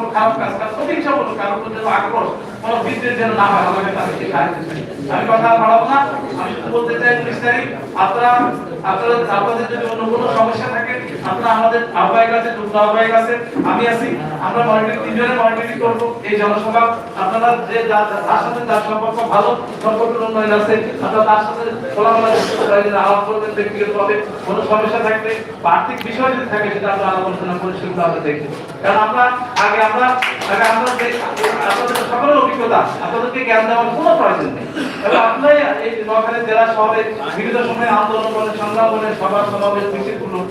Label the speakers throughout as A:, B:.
A: কোনো খারাপ কাজ কাজ প্রতিষ্ঠা কোনো কারোর প্রতি যেন আক্রোশ, কোনো বিদ্বেষ যেন না হয়, আমাকে তাদেরকে সাহায্য আমি কথা বাড়াবো না, আমি বলতে চাই আপনারা আপনারা, আপনাদের যদি অন্য কোনো আপনারা আমাদের আহ্বায়ক আছে যুগ্ম আহ্বায়ক আছে, আমি আছি। আমরা মনিটরিং তিনজনের মনিটরিং করব এই জনসভা। আপনারা যে তার সাথে যার সম্পর্ক ভালো সম্পর্কের উন্নয়ন আছে, আপনারা তার সাথে খোলামেলা আলাপ করবেন ব্যক্তিগতভাবে। কোনো সমস্যা থাকলে বা আর্থিক বিষয় যদি থাকে, সেটা আমরা আলোচনা করে সেগুলো আমরা দেখি কারণ আমরা আগে আমরা আগে আমরা আপনাদের সকলের অভিজ্ঞতা, আপনাদেরকে জ্ঞান দেওয়ার কোনো প্রয়োজন নেই। এবং আপনারাই এই নোয়াখালী জেলা শহরে বিভিন্ন সময় আন্দোলন বলেন সংগ্রাম বলেন সভা সমাবেশ মিছিলগুলো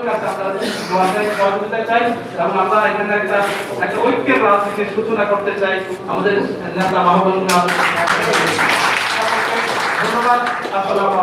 A: চাই, সহযোগিতা আমরা এখানে একটা একটা ঐক্যের সূচনা করতে চাই আমাদের নেতা মাহবুব ধন্যবাদ আসসালামু